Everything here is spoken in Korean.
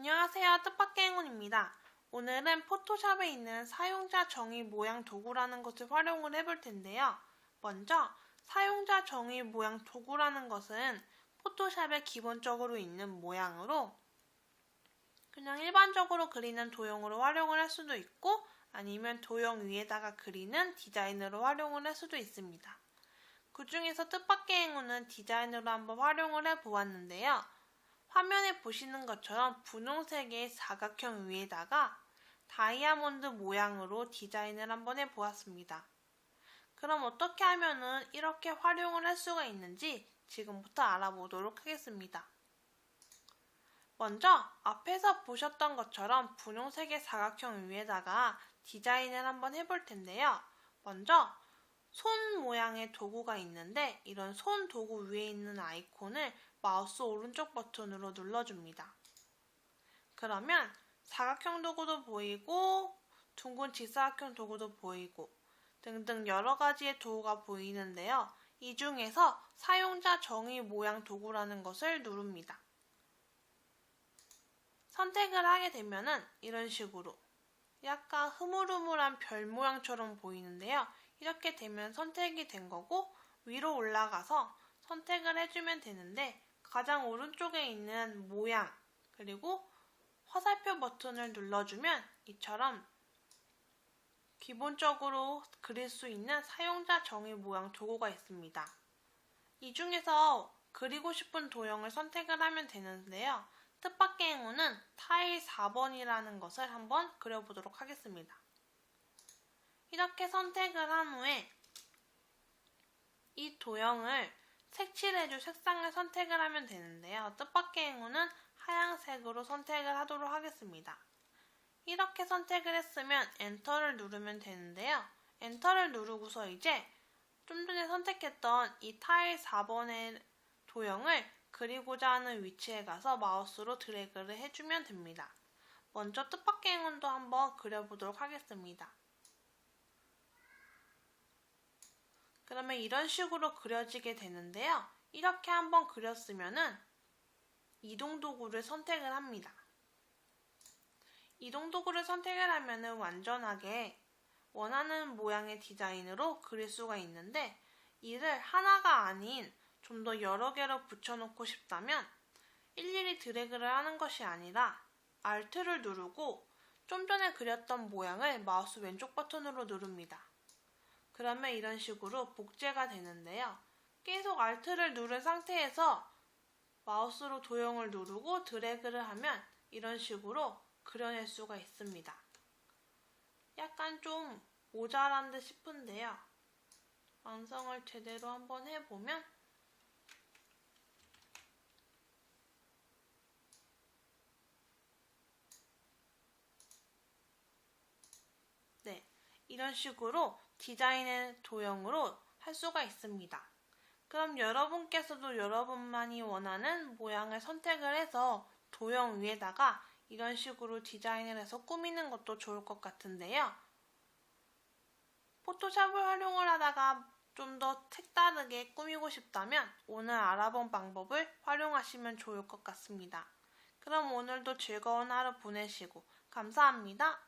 안녕하세요. 뜻밖의 행운입니다. 오늘은 포토샵에 있는 사용자 정의 모양 도구라는 것을 활용을 해볼 텐데요. 먼저 사용자 정의 모양 도구라는 것은 포토샵에 기본적으로 있는 모양으로 그냥 일반적으로 그리는 도형으로 활용을 할 수도 있고 아니면 도형 위에다가 그리는 디자인으로 활용을 할 수도 있습니다. 그 중에서 뜻밖의 행운은 디자인으로 한번 활용을 해 보았는데요. 화면에 보시는 것처럼 분홍색의 사각형 위에다가 다이아몬드 모양으로 디자인을 한번 해 보았습니다. 그럼 어떻게 하면은 이렇게 활용을 할 수가 있는지 지금부터 알아보도록 하겠습니다. 먼저 앞에서 보셨던 것처럼 분홍색의 사각형 위에다가 디자인을 한번 해볼 텐데요. 먼저 손 모양의 도구가 있는데 이런 손 도구 위에 있는 아이콘을 마우스 오른쪽 버튼으로 눌러줍니다. 그러면 사각형 도구도 보이고 둥근 직사각형 도구도 보이고 등등 여러 가지의 도구가 보이는데요. 이 중에서 사용자 정의 모양 도구라는 것을 누릅니다. 선택을 하게 되면은 이런 식으로 약간 흐물흐물한 별 모양처럼 보이는데요. 이렇게 되면 선택이 된 거고 위로 올라가서 선택을 해주면 되는데 가장 오른쪽에 있는 모양 그리고 화살표 버튼을 눌러주면 이처럼 기본적으로 그릴 수 있는 사용자 정의 모양 도구가 있습니다. 이 중에서 그리고 싶은 도형을 선택을 하면 되는데요. 뜻밖의 행운은 타일 4번이라는 것을 한번 그려보도록 하겠습니다. 이렇게 선택을 한 후에 이 도형을 색칠해줄 색상을 선택을 하면 되는데요. 뜻밖의 행운은 하얀색으로 선택을 하도록 하겠습니다. 이렇게 선택을 했으면 엔터를 누르면 되는데요. 엔터를 누르고서 이제 좀 전에 선택했던 이 타일 4번의 도형을 그리고자 하는 위치에 가서 마우스로 드래그를 해주면 됩니다. 먼저 뜻밖의 행운도 한번 그려보도록 하겠습니다. 그러면 이런 식으로 그려지게 되는데요. 이렇게 한번 그렸으면은 이동 도구를 선택을 합니다. 이동 도구를 선택을 하면은 완전하게 원하는 모양의 디자인으로 그릴 수가 있는데 이를 하나가 아닌 좀 더 여러 개로 붙여놓고 싶다면 일일이 드래그를 하는 것이 아니라 Alt를 누르고 좀 전에 그렸던 모양을 마우스 왼쪽 버튼으로 누릅니다. 그러면 이런 식으로 복제가 되는데요. 계속 Alt를 누른 상태에서 마우스로 도형을 누르고 드래그를 하면 이런 식으로 그려낼 수가 있습니다. 약간 좀 모자란 듯 싶은데요. 완성을 제대로 한번 해보면 이런 식으로 디자인의 도형으로 할 수가 있습니다. 그럼 여러분께서도 여러분만이 원하는 모양을 선택을 해서 도형 위에다가 이런 식으로 디자인을 해서 꾸미는 것도 좋을 것 같은데요. 포토샵을 활용을 하다가 좀 더 색다르게 꾸미고 싶다면 오늘 알아본 방법을 활용하시면 좋을 것 같습니다. 그럼 오늘도 즐거운 하루 보내시고 감사합니다.